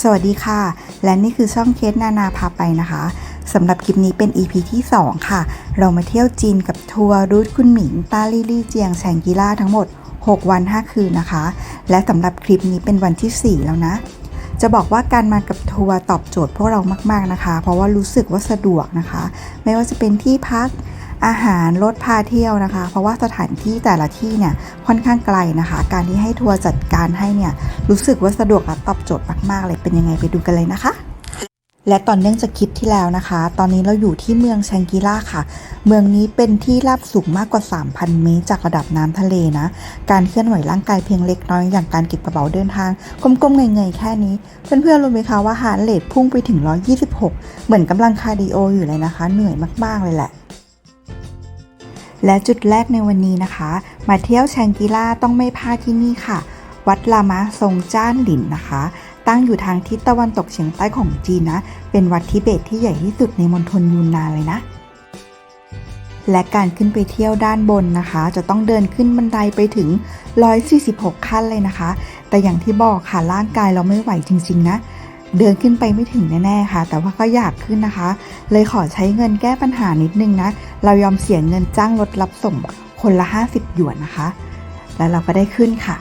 สวัสดีค่ะ และนี่คือช่องเคสนานาพาไปนะคะสำหรับคลิปนี้เป็น EP ที่ 2 ค่ะ เรามาเที่ยวจีนกับทัวร์รูทคุณหมิงต้าลี่ลี่เจียงแชงกีล่าทั้งหมด 6 วัน 5 คืนนะคะ และสำหรับคลิปนี้เป็นวันที่ 4 แล้วนะ จะบอกว่าการมากับทัวร์ตอบโจทย์พวกเรามาก ๆนะคะ เพราะว่ารู้สึกว่าสะดวกนะคะ ไม่ว่าจะเป็นที่พัก อาหารรถพาเที่ยวนะคะ เพราะว่าสถานที่แต่ละที่เนี่ยค่อนข้างไกลนะคะ การที่ให้ทัวร์จัดการให้เนี่ยรู้สึกว่าสะดวกและตอบโจทย์มากๆเลยเป็นยังไงไปดูกันเลยนะคะและตอนเนื่องจากคลิปที่แล้วนะคะ ตอนนี้เราอยู่ที่เมืองแชงกีล่าค่ะ เมืองนี้เป็นที่ราบสูงมากกว่า 3,000 เมตรจากระดับน้ำทะเลนะ การเคลื่อนไหวร่างกายเพียงเล็กน้อยอย่างการเก็บกระเป๋าเดินทางก้มๆเงยๆแค่นี้ เพื่อนๆรู้ไหมคะว่าฮาร์ดเรทพุ่งไปถึง 126 เหมือนกำลังคาร์ดิโออยู่เลยนะคะ เหนื่อยมากๆเลยแหละ และจุดแรกในวันนี้นะคะ มาเที่ยวแชงกีล่าต้องไม่พลาดที่นี่ค่ะ วัดลามะทรงจ้านหลินนะคะ ตั้งอยู่ทางทิศตะวันตกเฉียงใต้ของจีนนะ เป็นวัดทิเบตที่ใหญ่ที่สุดในมณฑลยูนนานเลยนะ และการขึ้นไปเที่ยวด้านบนนะคะ จะต้องเดินขึ้นบันไดไปถึง 146 ขั้นเลยนะคะ แต่อย่างที่บอกค่ะร่างกายเราไม่ไหวจริง ๆ นะ เดินขึ้นไปไม่ถึงแน่ๆค่ะ แต่ว่าก็อยากขึ้นนะคะ เลยขอใช้เงินแก้ปัญหานิดนึงนะ เรายอมเสียเงินจ้างรถรับส่งคนละ 50 หยวนนะคะ แล้วเราก็ได้ขึ้นค่ะ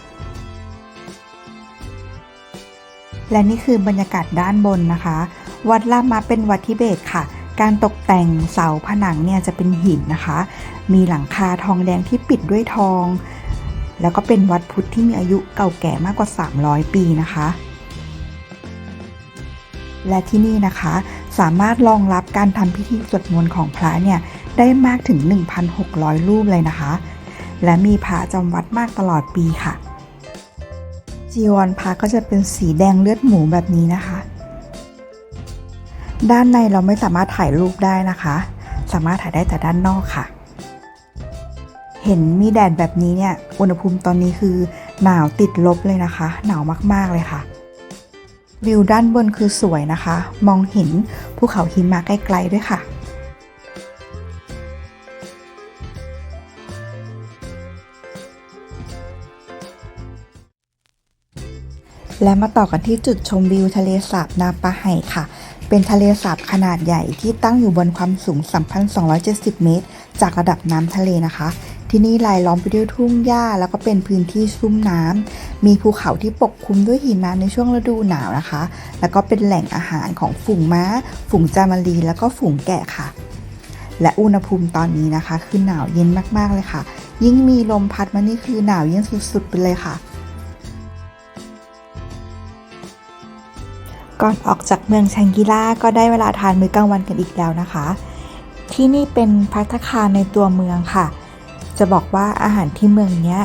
และนี่คือบรรยากาศด้านบนนะคะ วัดลามาเป็นวัดทิเบตค่ะ การตกแต่งเสาผนังเนี่ยจะเป็นหินนะคะ มีหลังคาทองแดงที่ปิดด้วยทอง แล้วก็เป็นวัดพุทธที่มีอายุเก่าแก่มากกว่า 300 ปีนะคะ และที่นี่นะคะ สามารถรองรับการทำพิธีสวดมนต์ของพระเนี่ยได้มากถึง 1,600 รูปเลยนะคะ และมีพระจำวัดมากตลอดปีค่ะ จีวรพระก็จะเป็นสีแดงเลือดหมูแบบนี้นะคะ ด้านในเราไม่สามารถถ่ายรูปได้นะคะ สามารถถ่ายได้แต่ด้านนอกค่ะ เห็นมีแดดแบบนี้เนี่ย อุณหภูมิตอนนี้คือหนาวติดลบเลยนะคะ หนาวมากๆเลยค่ะ วิวด้านบนคือสวยนะคะ มองเห็นภูเขาหิมะไกลๆด้วยค่ะ และมาต่อกันที่จุดชมวิวทะเลสาบนาปาไห่ค่ะ เป็นทะเลสาบขนาดใหญ่ที่ตั้งอยู่บนความสูง 3,270 เมตร จากระดับน้ำทะเลนะคะ ที่นี่รายล้อมไปด้วยทุ่งหญ้าแล้วก็เป็นพื้นที่ชุ่มน้ำมีภูเขาที่ปกคลุมด้วยหิมะในช่วงฤดูหนาวนะคะ แล้วก็เป็นแหล่งอาหารของฝูงม้า ฝูงจามารีแล้วก็ฝูงแกะค่ะ และอุณหภูมิตอนนี้นะคะ คือหนาวเย็นมากๆเลยค่ะ ยิ่งมีลมพัดมานี่คือหนาวเย็นสุดๆไปเลยค่ะก่อนออกจากเมืองแชงกิล่าก็ได้เวลาทานมื้อกลางวันกันอีกแล้วนะคะ ที่นี่เป็นพัตตาคารในตัวเมืองค่ะ จะบอกว่าอาหารที่เมืองเนี้ย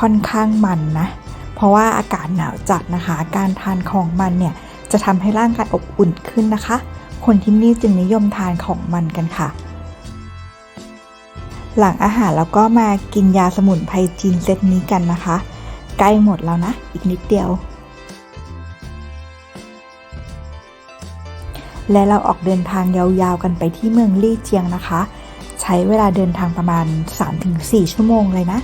ค่อนข้างมันนะ เพราะว่าอากาศหนาวจัดนะคะ การทานของมันเนี่ยจะทำให้ร่างกายอบอุ่นขึ้นนะคะ คนที่นี่จึงนิยมทานของมันกันค่ะ หลังอาหารแล้วก็มากินยาสมุนไพรจีนเซตนี้กันนะคะ ใกล้หมดแล้วนะ อีกนิดเดียว และเราออกเดินทางยาวๆกันไปที่เมืองลี่เจียงนะคะ ช้เวลาเดินทางประมาณ 3-4 ชั่วโมงเลยนะ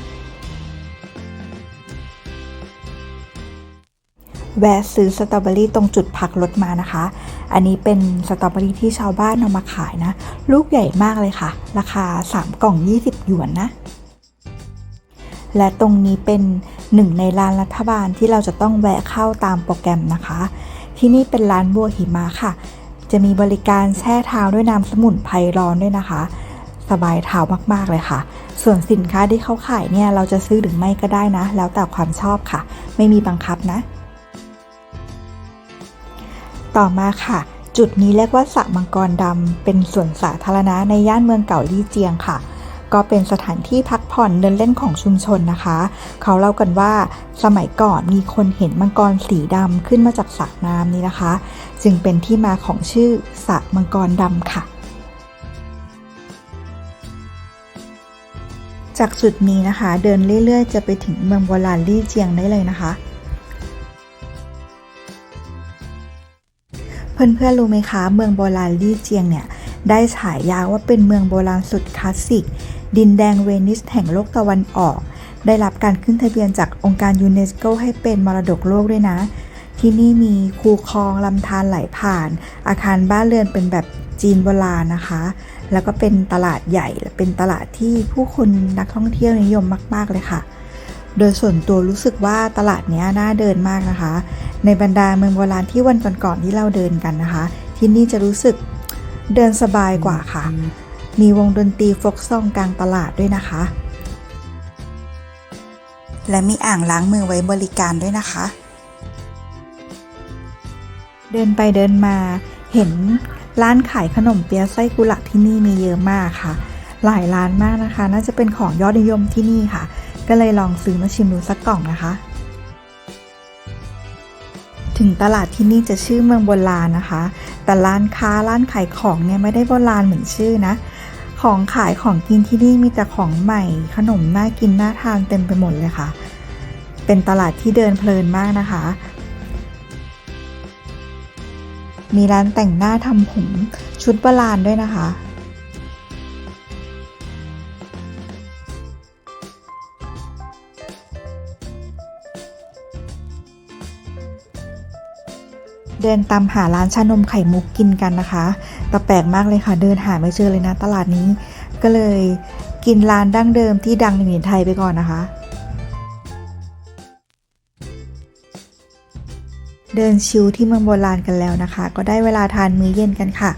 แวะซื้อสตรอเบอรี่ตรงจุดพักรถมานะคะ อันนี้เป็นสตรอเบอรี่ที่ชาวบ้านเอามาขายนะ ลูกใหญ่มากเลยค่ะ ราคา 3 กล่อง 20 หยวนนะ และตรงนี้เป็นหนึ่งในร้านรัฐบาลที่เราจะต้องแวะเข้าตามโปรแกรมนะคะ ที่นี่เป็นร้านบัวหิมะค่ะจะมีบริการแช่เท้าด้วยน้ำสมุนไพรร้อนด้วยนะคะ สบายเท้ามากๆเลยค่ะ ส่วนสินค้าที่เขาขายเนี่ยเราจะซื้อหรือไม่ก็ได้นะ แล้วแต่ความชอบค่ะ ไม่มีบังคับนะ ต่อมาค่ะ จุดนี้เรียกว่าสระมังกรดำเป็นสวนสาธารณะในย่านเมืองเก่าลี่เจียงค่ะก็เป็นสถานที่พักผ่อนเดินเล่นของชุมชนนะคะ เขาเล่ากันว่าสมัยก่อนมีคนเห็นมังกรสีดำขึ้นมาจากสระน้ำนี้นะคะ จึงเป็นที่มาของชื่อสระมังกรดำค่ะ จากจุดนี้นะคะ เดินเรื่อยๆ จะไปถึงเมืองโบราณลี่เจียงได้เลยนะคะ เพื่อนๆรู้ไหมคะ เมืองโบราณลี่เจียงเนี่ยได้ฉายาว่าเป็นเมืองโบราณสุดคลาสสิก ดินแดงเวนิสแห่งโลกตะวันออก ได้รับการขึ้นทะเบียนจากองค์การยูเนสโกให้เป็นมรดกโลกด้วยนะ ที่นี่มีคูคลองลำธารไหลผ่าน อาคารบ้านเรือนเป็นแบบจีนโบราณนะคะ แล้วก็เป็นตลาดใหญ่และเป็นตลาดที่ผู้คนนักท่องเที่ยวนิยมมาก ๆ เลยค่ะ โดยส่วนตัวรู้สึกว่าตลาดนี้น่าเดินมากนะคะ ในบรรดาเมืองโบราณที่วันก่อนๆที่เราเดินกันนะคะ ที่นี่จะรู้สึกเดินสบายกว่าค่ะ มีวงดนตรีฟกซองกลางตลาดด้วยนะคะ และมีอ่างล้างมือไว้บริการด้วยนะคะ เดินไปเดินมาเห็น ร้านขายขนมเปี๊ยะไส้กุหลาบที่นี่มีเยอะมากค่ะ หลายร้านมากนะคะ น่าจะเป็นของยอดนิยมที่นี่ค่ะ ก็เลยลองซื้อมาชิมดูสักกล่องนะคะ ถึงตลาดที่นี่จะชื่อเมืองโบราณนะคะ แต่ร้านค้าร้านขายของเนี่ยไม่ได้โบราณเหมือนชื่อนะ ของขายของกินที่นี่มีแต่ของใหม่ ขนมน่ากินน่าทานเต็มไปหมดเลยค่ะ เป็นตลาดที่เดินเพลินมากนะคะ มีร้านแต่งหน้าทำผมชุดโบราณด้วยนะคะ เดินตามหาร้านชานมไข่มุกกินกันนะคะแต่แปลกมากเลยค่ะ เดินหาไม่เจอเลยนะตลาดนี้ ก็เลยกินร้านดั้งเดิมที่ดังในไทยไปก่อนนะคะ เดินชิลที่เมืองโบราณกันแล้วนะคะ ก็ได้เวลาทานมื้อเย็นกันค่ะ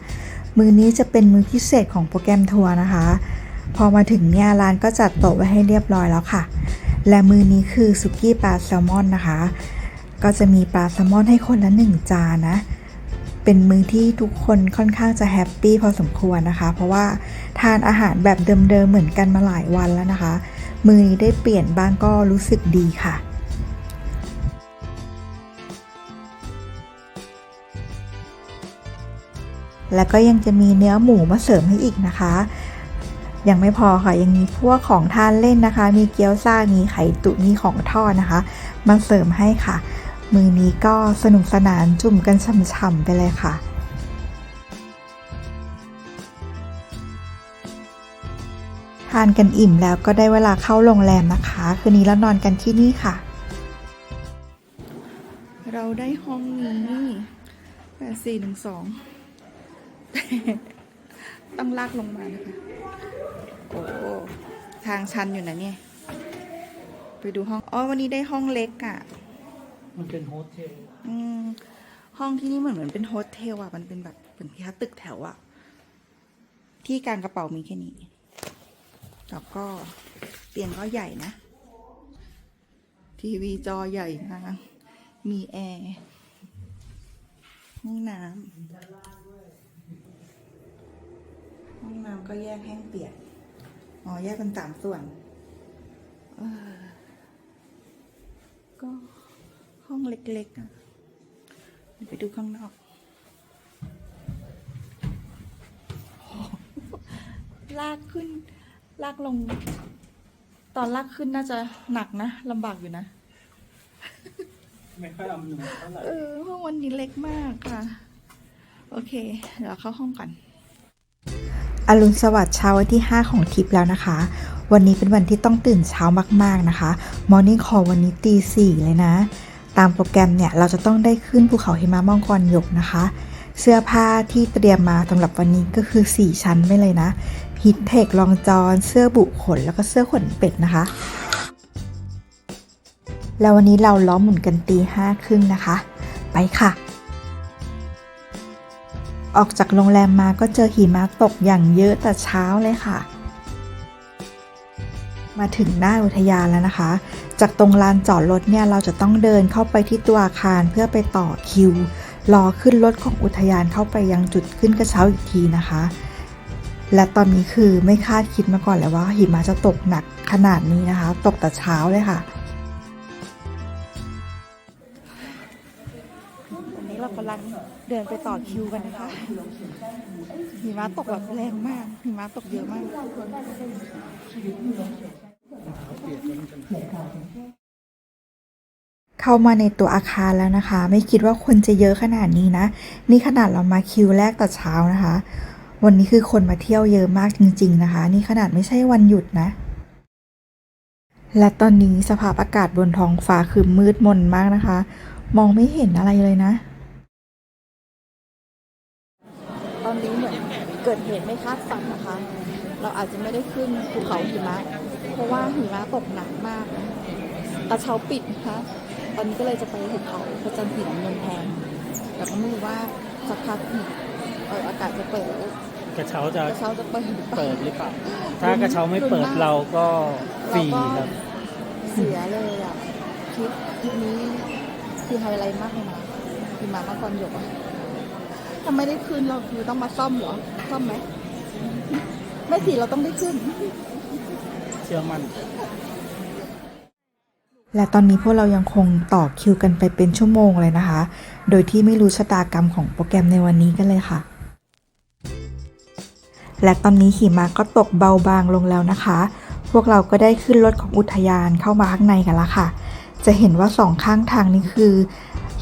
มื้อนี้จะเป็นมื้อพิเศษของโปรแกรมทัวร์นะคะ พอมาถึงเนี่ยร้านก็จัดโต๊ะไว้ให้เรียบร้อยแล้วค่ะ และมื้อนี้คือสุกี้ปลาแซลมอนนะคะ ก็จะมีปลาแซลมอนให้คนละหนึ่งจานนะเป็นมื้อที่ทุกคนค่อนข้างจะแฮปปี้พอสมควรนะคะ เพราะว่าทานอาหารแบบเดิมๆเหมือนกันมาหลายวันแล้วนะคะ มื้อนี้ได้เปลี่ยนบ้างก็รู้สึกดีค่ะ แล้วก็ยังจะมีเนื้อหมูมาเสริมให้อีกนะคะ ยังไม่พอค่ะยังมีพวกของทานเล่นนะคะ มีเกี๊ยวซ่ามีไข่ตุ๋นมีของทอดนะคะ มาเสริมให้ค่ะ มือนี้ก็สนุกสนานจุ่มกันฉ่ำๆไปเลยค่ะทานกันอิ่มแล้วก็ได้เวลาเข้าโรงแรมนะคะ คืนนี้แล้วนอนกันที่นี่ค่ะ เราได้ห้องนี้แปดสี่หนึ่งสอง ต้องลากลงมานะคะ โอ้ทางชันอยู่นะเนี่ย ไปดูห้อง อ๋อ วันนี้ได้ห้องเล็กอะ่ะ มันเป็นโฮสเทล อืม ห้องที่นี่เหมือนเหมือนเป็นโฮสเทลอะ มันเป็นแบบเหมือนที่ตึกแถวอะ ที่กลางกระเป๋ามีแค่นี้ แล้วก็เตียงก็ใหญ่นะ ทีวีจอใหญ่มาก มีแอร์ห้องน้ำห้อง น้ำก็แยกแห้งเปียกอ๋อแยกเป็นสามส่วนเออก็ห้องเล็กๆอะเดี๋ยวไปดูข้างนอกโอ้โหลากขึ้น ลากลง ตอนลากขึ้นน่าจะหนักนะลำบากอยู่นะ ไม่ค่อยอำนวยเท่าไหร่เออห้องวันนี้เล็กมากค่ะ โอเค เดี๋ยวเข้าห้องก่อน อรุณสวัสดิ์เช้าวันที่ 5 ของทิปแล้วนะคะ วันนี้เป็นวันที่ต้องตื่นเช้ามากๆนะคะ Morning Call วันนี้ตีสี่เลยนะ ตามโปรแกรมเนี่ย เราจะต้องได้ขึ้นภูเขาหิมะมังกรหยกนะคะ เสื้อผ้าที่เตรียมมาสำหรับวันนี้ก็คือ 4 ชั้นไปเลยนะฮิตเทครองจอนเสื้อบุขน แล้วก็เสื้อขนเป็ดนะคะ แล้ววันนี้เราล้อมหมุนกันตีห้าครึ่งนะคะ ไปค่ะ ออกจากโรงแรมมาก็เจอหิมะตกอย่างเยอะแต่เช้าเลยค่ะ มาถึงหน้าอุทยานแล้วนะคะ จากตรงลานจอดรถเนี่ยเราจะต้องเดินเข้าไปที่ตัวอาคารเพื่อไปต่อคิว รอขึ้นรถของอุทยานเข้าไปยังจุดขึ้นกระเช้าอีกทีนะคะ และตอนนี้คือไม่คาดคิดมาก่อนเลยว่าหิมะจะตกหนักขนาดนี้นะคะ ตกแต่เช้าเลยค่ะ เรากำลังเดินไปต่อคิวกันนะคะหิมะตกแบบแรงมากหิมะตกเยอะมากเข้ามาในตัวอาคารแล้วนะคะ ไม่คิดว่าคนจะเยอะขนาดนี้นะ นี่ขนาดเรามาคิวแรกแต่เช้านะคะ วันนี้คือคนมาเที่ยวเยอะมากจริง ๆ นะคะ นี่ขนาดไม่ใช่วันหยุดนะ และตอนนี้สภาพอากาศบนท้องฟ้าคือมืดมนมากนะคะ มองไม่เห็นอะไรเลยนะ ตอนนี้เหมือน เกิดเหตุไม่คาดฝันนะคะ เราอาจจะไม่ได้ขึ้นภูเขาหิมะ เพราะว่าหิมะตกหนักมากนะกระเช้าปิดนะคะ ตอนนี้ก็เลยจะไปภูเขาพระจันทร์สีน้ำเงินแทนแต่ก็ไม่รู้ว่าสักพักเอออากาศจะเปิดกระเช้าจะกระเช้าจะเปิดหรือเปล่าเปิดหรือเปล่าถ้ากระเช้าไม่เปิดเราก็ฟรีเราคก็รับเสียเลยอะคลิปคลิปนี้คือไฮไลท์มากเลยนะหิมะมาก่อนหยกอะ ถ้าไม่ได้ขึ้นเราคือต้องมาซ่อมเหรอ ซ่อมไหม ไม่สิเราต้องได้ขึ้น เชื่อมั่นและตอนนี้พวกเรายังคงต่อคิวกันไปเป็นชั่วโมงเลยนะคะ โดยที่ไม่รู้ชะตากรรมของโปรแกรมในวันนี้กันเลยค่ะ และตอนนี้หิมะก็ตกเบาบางลงแล้วนะคะ พวกเราก็ได้ขึ้นรถของอุทยานเข้ามาข้างในกันแล้วค่ะ จะเห็นว่าสองข้างทางนี่คือ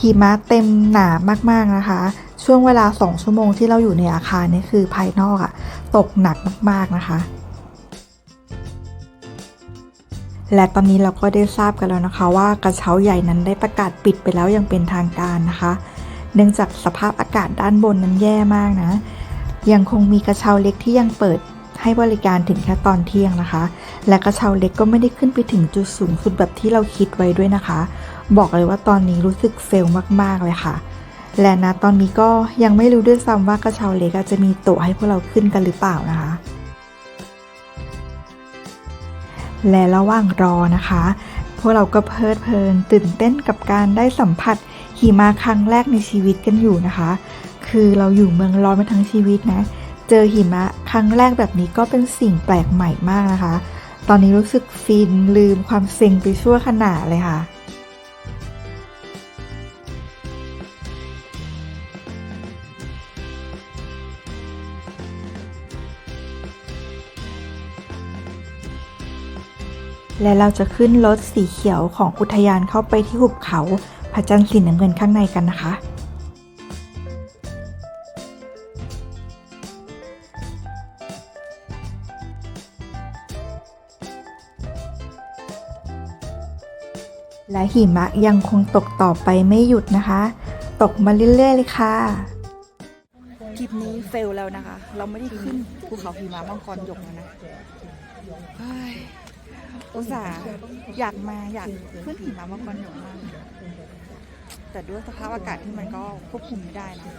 หิมะเต็มหนามากๆนะคะ ช่วงเวลาสองชั่วโมงที่เราอยู่ในอาคารนี่คือภายนอกอะตกหนักมากๆนะคะ และตอนนี้เราก็ได้ทราบกันแล้วนะคะว่ากระเช้าใหญ่นั้นได้ประกาศปิดไปแล้วอย่างเป็นทางการนะคะ เนื่องจากสภาพอากาศด้านบนนั้นแย่มากนะ ยังคงมีกระเช้าเล็กที่ยังเปิดให้บริการถึงแค่ตอนเที่ยงนะคะ และกระเช้าเล็กก็ไม่ได้ขึ้นไปถึงจุดสูงสุดแบบที่เราคิดไว้ด้วยนะคะ บอกเลยว่าตอนนี้รู้สึกเฟลมากๆเลยค่ะ และนะตอนนี้ก็ยังไม่รู้ด้วยซ้ำว่ากระเช้าเล็กจจะมีตั๋วให้พวกเราขึ้นกันหรือเปล่านะคะ และระหว่างรอนะคะ พวกเราก็เพลิดเพลินตื่นเต้นกับการได้สัมผัสหิมะครั้งแรกในชีวิตกันอยู่นะคะ คือเราอยู่เมืองร้อนมาทั้งชีวิตนะ เจอหิมะครั้งแรกแบบนี้ก็เป็นสิ่งแปลกใหม่มากนะคะ ตอนนี้รู้สึกฟินลืมความเซ็งไปชั่วขณะเลยค่ะ และเราจะขึ้นรถสีเขียวของอุทยานเข้าไปที่หุบเขาพระจันทร์สีน้ำเงินข้างในกันนะคะ และหิมะยังคงตกต่อไปไม่หยุดนะคะ ตกมาเรื่อยๆเลยค่ะคลิปนี้เฟลแล้วนะคะ เราไม่ได้ขึ้นภูเขาหิมะมังกรหยกแล้วนะ อุตส่าห์อยากมาอยากขึ้นหิมะมังกรหยกมากแต่ด้วยสภาพอากาศที่มันก็ควบคุมไม่ได้นะ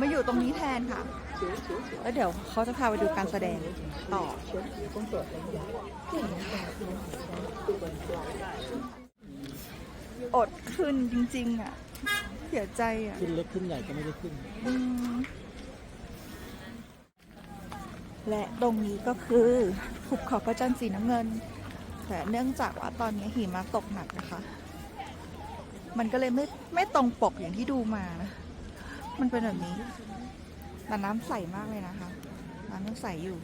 มาอยู่ตรงนี้แทนค่ะแล้วเดี๋ยวเขาจะพาไปดูการแสดงต่ออดขึ้นจริง ๆ อะ เสียใจอะ ขึ้นเล็กขึ้นใหญ่ก็ไม่ได้ขึ้นอืม และตรงนี้ก็คือภูเขาพระจันทร์สีน้ำเงิน แต่เนื่องจากว่าตอนนี้หิมะตกหนักนะคะ มันก็เลยไม่ไม่ตรงปกอย่างที่ดูมานะมันเป็นแบบนี้แต่น้ำใสมากเลยนะคะ น้ำยังใสอยู่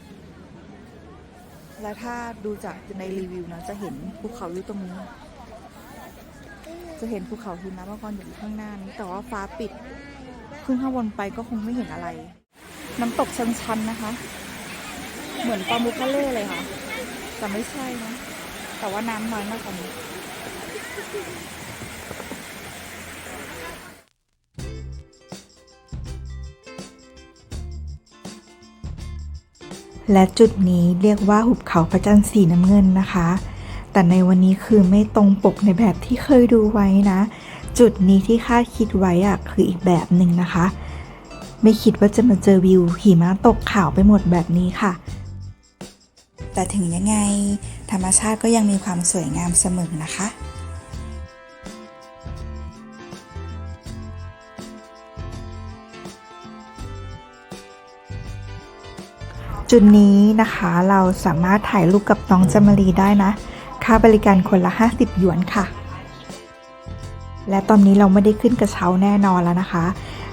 และถ้าดูจากในรีวิวนะจะเห็นภูเขาอยู่ตรงนี้ จะเห็นภูเขาหิมะมังกรอยู่ข้างหน้านี้ แต่ว่าฟ้าปิด ขึ้นข้างบนไปก็คงไม่เห็นอะไร น้ำตกชันๆนะคะ เหมือนปลามุกะเล่เลยค่ะ แต่ไม่ใช่นะ แต่ว่าน้ำน้อยมากกว่านี้และจุดนี้เรียกว่าหุบเขาพระจันทร์สีน้ำเงินนะคะ แต่ในวันนี้คือไม่ตรงปกในแบบที่เคยดูไว้นะ จุดนี้ที่คาดคิดไว้อะคืออีกแบบหนึ่งนะคะ ไม่คิดว่าจะมาเจอวิวหิมะตกขาวไปหมดแบบนี้ค่ะ แต่ถึงยังไง ธรรมชาติก็ยังมีความสวยงามเสมอนะคะจุดนี้นะคะเราสามารถถ่ายรูปกับน้องจามารีได้นะ ค่าบริการคนละ 50 หยวนค่ะ และตอนนี้เราไม่ได้ขึ้นกระเช้าแน่นอนแล้วนะคะ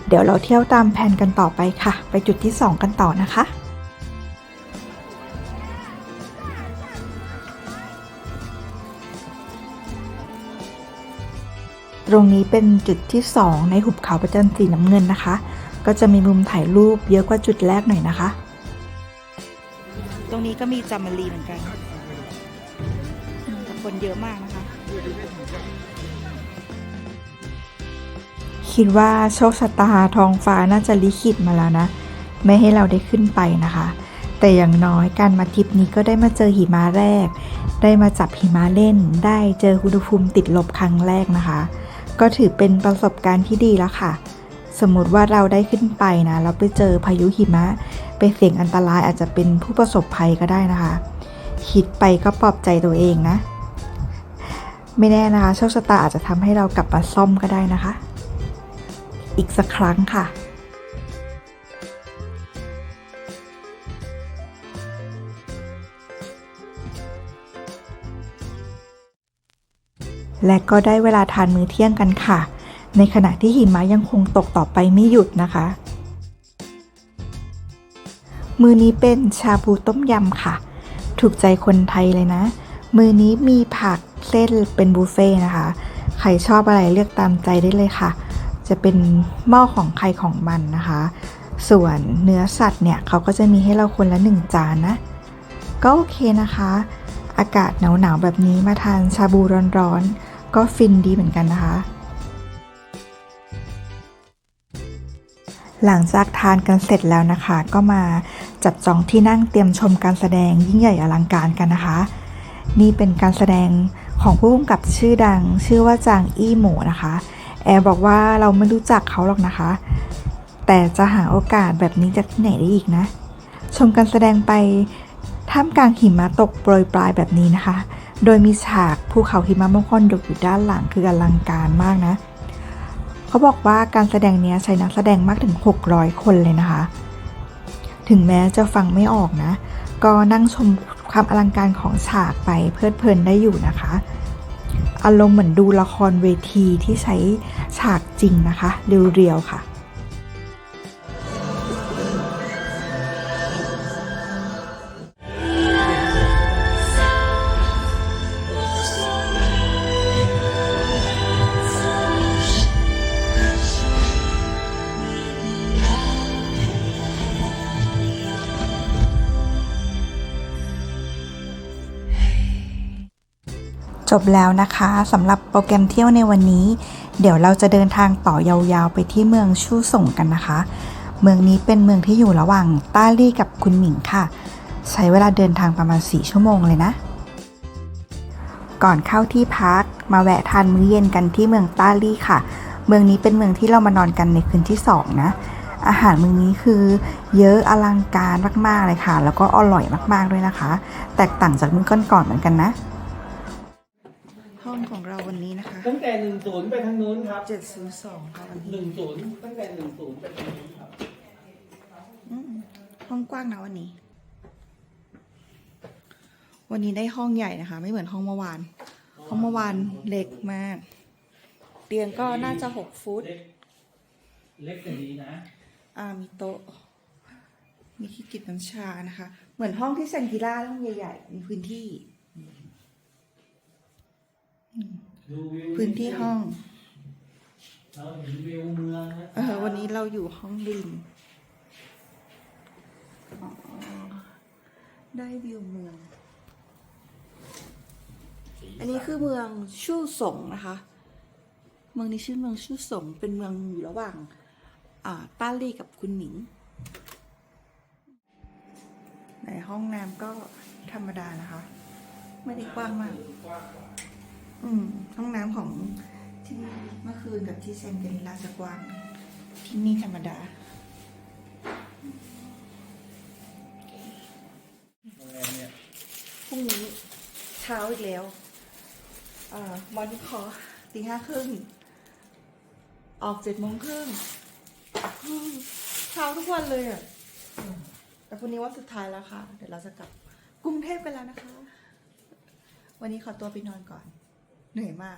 เดี๋ยวเราเที่ยวตามแผนกันต่อไปค่ะ ไปจุดที่ 2 กันต่อนะคะ รงนี้เป็นจุดที่ 2 ในหุบเขาประจันสีน้ำเงินนะคะ ก็จะมีมุมถ่ายรูปเยอะกว่าจุดแรกหน่อยนะคะ ตรงนี้ก็มีจามารีเหมือนกันแต่คนเยอะมากนะคะ คิดว่าโชคชะตาทองฟ้าน่าจะลิขิตมาแล้วนะ ไม่ให้เราได้ขึ้นไปนะคะ แต่อย่างน้อยการมาทริปนี้ก็ได้มาเจอหิมะแรกได้มาจับหิมะเล่น ได้เจออุณหภูมิติดลบครั้งแรกนะคะ ก็ถือเป็นประสบการณ์ที่ดีแล้วค่ะ สมมติว่าเราได้ขึ้นไปนะแล้วไปเจอพายุหิมะ ไปเสี่ยงอันตรายอาจจะเป็นผู้ประสบภัยก็ได้นะคะ คิดไปก็ปลอบใจตัวเองนะ ไม่แน่นะคะโชคชะตาอาจจะทำให้เรากลับมาซ่อมก็ได้นะคะ อีกสักครั้งค่ะ และก็ได้เวลาทานมื้อเที่ยงกันค่ะ ในขณะที่หิมะยังคงตกต่อไปไม่หยุดนะคะ มือนี้เป็นชาบูต้มยำค่ะ ถูกใจคนไทยเลยนะ มือนี้มีผักเส้นเป็นบุฟเฟ่ต์นะคะ ใครชอบอะไรเลือกตามใจได้เลยค่ะ จะเป็นหม้อของใครของมันนะคะ ส่วนเนื้อสัตว์เนี่ยเขาก็จะมีให้เราคนละหนึ่งจานนะ ก็โอเคนะคะอากาศหนาวๆแบบนี้มาทานชาบูร้อนๆ ก็ฟินดีเหมือนกันนะคะ หลังจากทานกันเสร็จแล้วนะคะ ก็มาจับจองที่นั่งเตรียมชมการแสดงยิ่งใหญ่อลังการกันนะคะ นี่เป็นการแสดงของผู้กำกับชื่อดัง ชื่อว่าจางอี้หมูนะคะ แอร์บอกว่าเราไม่รู้จักเขาหรอกนะคะ แต่จะหาโอกาสแบบนี้จากที่ไหนได้อีกนะ ชมการแสดงไปท่ามกลางหิมะตกโปรยปลายแบบนี้นะคะ โดยมีฉากภูเขาหิมะมงคลดกอยู่ด้านหลังคืออลังการมากนะ เขาบอกว่าการแสดงนี้ใช้นักแสดงมากถึง 600 คนเลยนะคะ ถึงแม้จะฟังไม่ออกนะ ก็นั่งชมความอลังการของฉากไปเพลิดเพลินได้อยู่นะคะ อารมณ์เหมือนดูละครเวทีที่ใช้ฉากจริงนะคะ เรียวๆค่ะ จบแล้วนะคะสำหรับโปรแกรมเที่ยวในวันนี้ เดี๋ยวเราจะเดินทางต่อยาวๆไปที่เมืองชู่ส่งกันนะคะ เมืองนี้เป็นเมืองที่อยู่ระหว่างต้าลี่กับคุณหมิงค่ะ ใช้เวลาเดินทางประมาณ 4 ชั่วโมงเลยนะ ก่อนเข้าที่พักมาแวะทานมื้อเย็นกันที่เมืองต้าลี่ค่ะ เมืองนี้เป็นเมืองที่เรามานอนกันในคืนที่ 2 นะ อาหารเมื้อนี้คือเยอะอลังการมากๆเลยค่ะ แล้วก็อร่อยมากๆด้วยนะคะ แตกต่างจากมื้อก่อนๆเหมือนกันนะ องของเราวันนี้นะคะ ตั้งแต่หนึ่งศูนย์ไปทางนู้นครับ702ค่ะวันหนี้นึ่งศูนย์ตั้งแต่หนึ่งศูนย์ไปทางนู้นครับ อืมห้องกว้างนะวันนี้ วันนี้ได้ห้องใหญ่นะคะ ไม่เหมือนห้องเมื่อวาน ห้องเมื่อวานเล็กมาก เตียงก็น่าจะ6ฟุต เล็กเล็กแต่ดีนะ อ่ามีโต๊ะ มีที่กินน้ำชานะคะ เหมือนห้องที่แซงกิล่าห้องใหญ่ ๆ มีพื้นที่ พื้นที่ห้องเออวันนี้เราอยู่ห้องริมได้วิวเมือง อันนี้คือเมืองชู่สงนะคะ เมืองนี้ชื่อเมืองชู่สง เป็นเมืองอยู่ระหว่างอ่าต้าลี่กับคุณหมิง ในห้องน้ำก็ธรรมดานะคะ ไม่ได้กว้างมาก อืม ห้องน้ำของที่เมื่อคืนกับที่เซนเกลิลาจะกว้างที่นี่ธรรมดาโรงแรมเนี่ยพรุ่งนี้เช้าอีกแล้วอ่ามอร์นิ่งคอตีห้าครึ่ง ออกเจ็ดโมงครึ่งอืมเช้าทุกวันเลยอะอืมแต่พรุ่งนี้วันสุดท้ายแล้วค่ะ เดี๋ยวเราจะกลับกรุงเทพกันแล้วนะคะ วันนี้ขอตัวไปนอนก่อน เหนื่อยมาก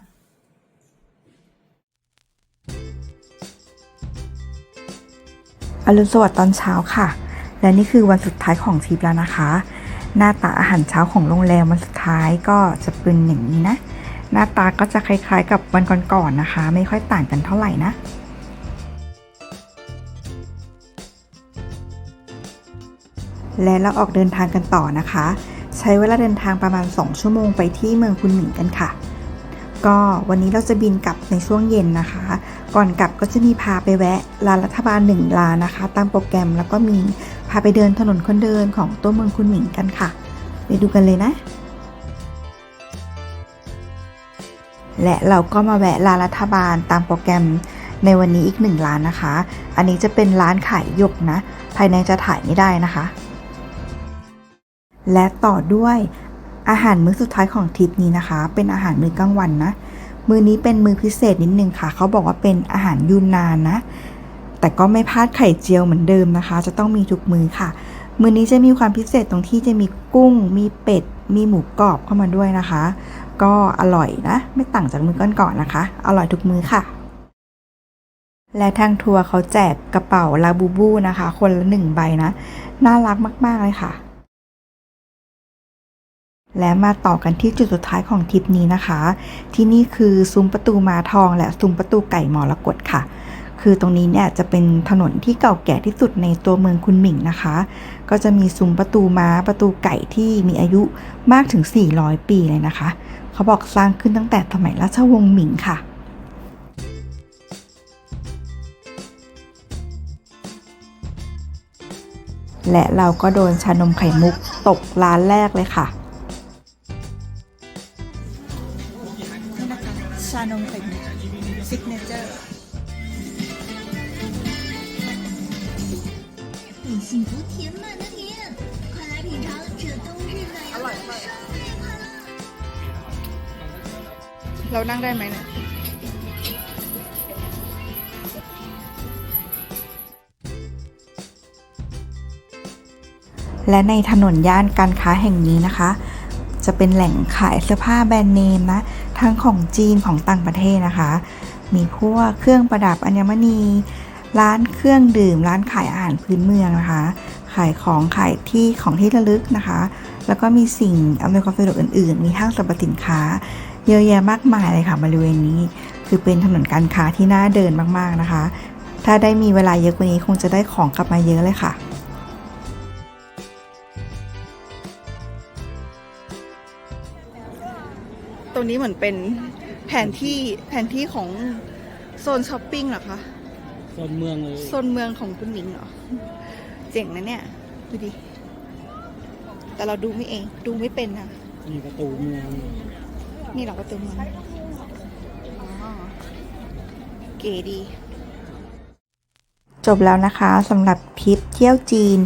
อรุณสวัสดิ์ตอนเช้าค่ะ และนี่คือวันสุดท้ายของทริปแล้วนะคะ หน้าตาอาหารเช้าของโรงแรมวันสุดท้ายก็จะเป็นอย่างนี้นะ หน้าตาก็จะคล้ายๆกับวันก่อนๆนะคะ ไม่ค่อยต่างกันเท่าไหร่นะและเราออกเดินทางกันต่อนะคะ ใช้เวลาเดินทางประมาณ 2 ชั่วโมงไปที่เมืองคุนหมิงกันค่ะ ก็วันนี้เราจะบินกลับในช่วงเย็นนะคะ ก่อนกลับก็จะมีพาไปแวะร้านรัฐบาลหนึ่งร้านนะคะ ตามโปรแกรมแล้วก็มีพาไปเดินถนนคนเดินของตัวเมืองคุณหมิงกันค่ะ ไปดูกันเลยนะ และเราก็มาแวะร้านรัฐบาลตามโปรแกรมในวันนี้อีกหนึ่งร้านนะคะ อันนี้จะเป็นร้านขายหยกนะ ภายในจะถ่ายไม่ได้นะคะ และต่อด้วย อาหารมื้อสุดท้ายของทริปนี้นะคะ เป็นอาหารมื้อกลางวันนะ มื้อนี้เป็นมื้อพิเศษนิดนึงค่ะ เขาบอกว่าเป็นอาหารยูนนานนะ แต่ก็ไม่พลาดไข่เจียวเหมือนเดิมนะคะ จะต้องมีทุกมื้อค่ะ มื้อนี้จะมีความพิเศษตรงที่จะมีกุ้ง มีเป็ด มีหมูกรอบเข้ามาด้วยนะคะ ก็อร่อยนะ ไม่ต่างจากมื้อก่อนๆนะคะ อร่อยทุกมื้อค่ะ และทางทัวร์เขาแจกกระเป๋าลาบูบูนะคะ คนละหนึ่งใบนะ น่ารักมากๆเลยค่ะ และมาต่อกันที่จุดสุดท้ายของทริปนี้นะคะ ที่นี่คือซุ้มประตูมาทองและซุ้มประตูไก่มรกตค่ะ คือตรงนี้เนี่ยจะเป็นถนนที่เก่าแก่ที่สุดในตัวเมืองคุนหมิงนะคะ ก็จะมีซุ้มประตูม้าประตูไก่ที่มีอายุมากถึง 400 ปีเลยนะคะ เขาบอกสร้างขึ้นตั้งแต่สมัยราชวงศ์หมิงค่ะและเราก็โดนชานมไข่มุกตกร้านแรกเลยค่ะ เรานั่งได้ไหมเนี่ย และในถนนย่านการค้าแห่งนี้นะคะ จะเป็นแหล่งขายเสื้อผ้าแบรนด์เนมนะ ทั้งของจีนของต่างประเทศนะคะ มีพวกเครื่องประดับอัญมณี ร้านเครื่องดื่ม ร้านขายอาหารพื้นเมืองนะคะ ขายของขายที่ของที่ระลึกนะคะ แล้วก็มีสิ่งอำนวยความสะดวกอื่น ๆ มีห้างสรรพสินค้า เยอะแยะมากมายเลยค่ะบริเวณนี้ คือเป็นถนนการค้าที่น่าเดินมากๆนะคะ ถ้าได้มีเวลาเยอะกว่านี้คงจะได้ของกลับมาเยอะเลยค่ะตรงนี้เหมือนเป็นแผนที่แผนที่ของโซนช้อปปิ้งเหรอคะโซนเมืองเลยโซนเมืองของคุณหมิงเหรอ เจ๋งนะเนี่ย ดูดิ แต่เราดูไม่เอง ดูไม่เป็นนะนี่ประตูเมือง นี่เหราประตูเมืองเก๋ดี จบแล้วนะคะสำหรับทริปเที่ยวจีน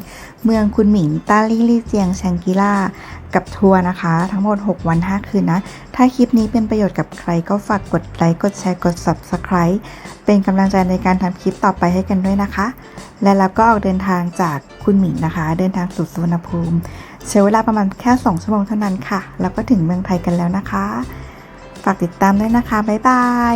เมืองคุนหมิงต้าลี่ลี่เจียงแชงกิล่ากับทัวร์นะคะ ทั้งหมด 6 วัน 5 คืนนะ ถ้าคลิปนี้เป็นประโยชน์กับใครก็ฝากกดไลค์ กดแชร์ กด Subscribe เป็นกำลังใจในการทำคลิปต่อไปให้กันด้วยนะคะ และเราก็ออกเดินทางจากคุนหมิงนะคะ เดินทางสู่สุวรรณภูมิ ใช้เวลาประมาณแค่ 2 ชั่วโมงเท่านั้นค่ะ แล้วก็ถึงเมืองไทยกันแล้วนะคะ ฝากติดตามด้วยนะคะ บ๊ายบาย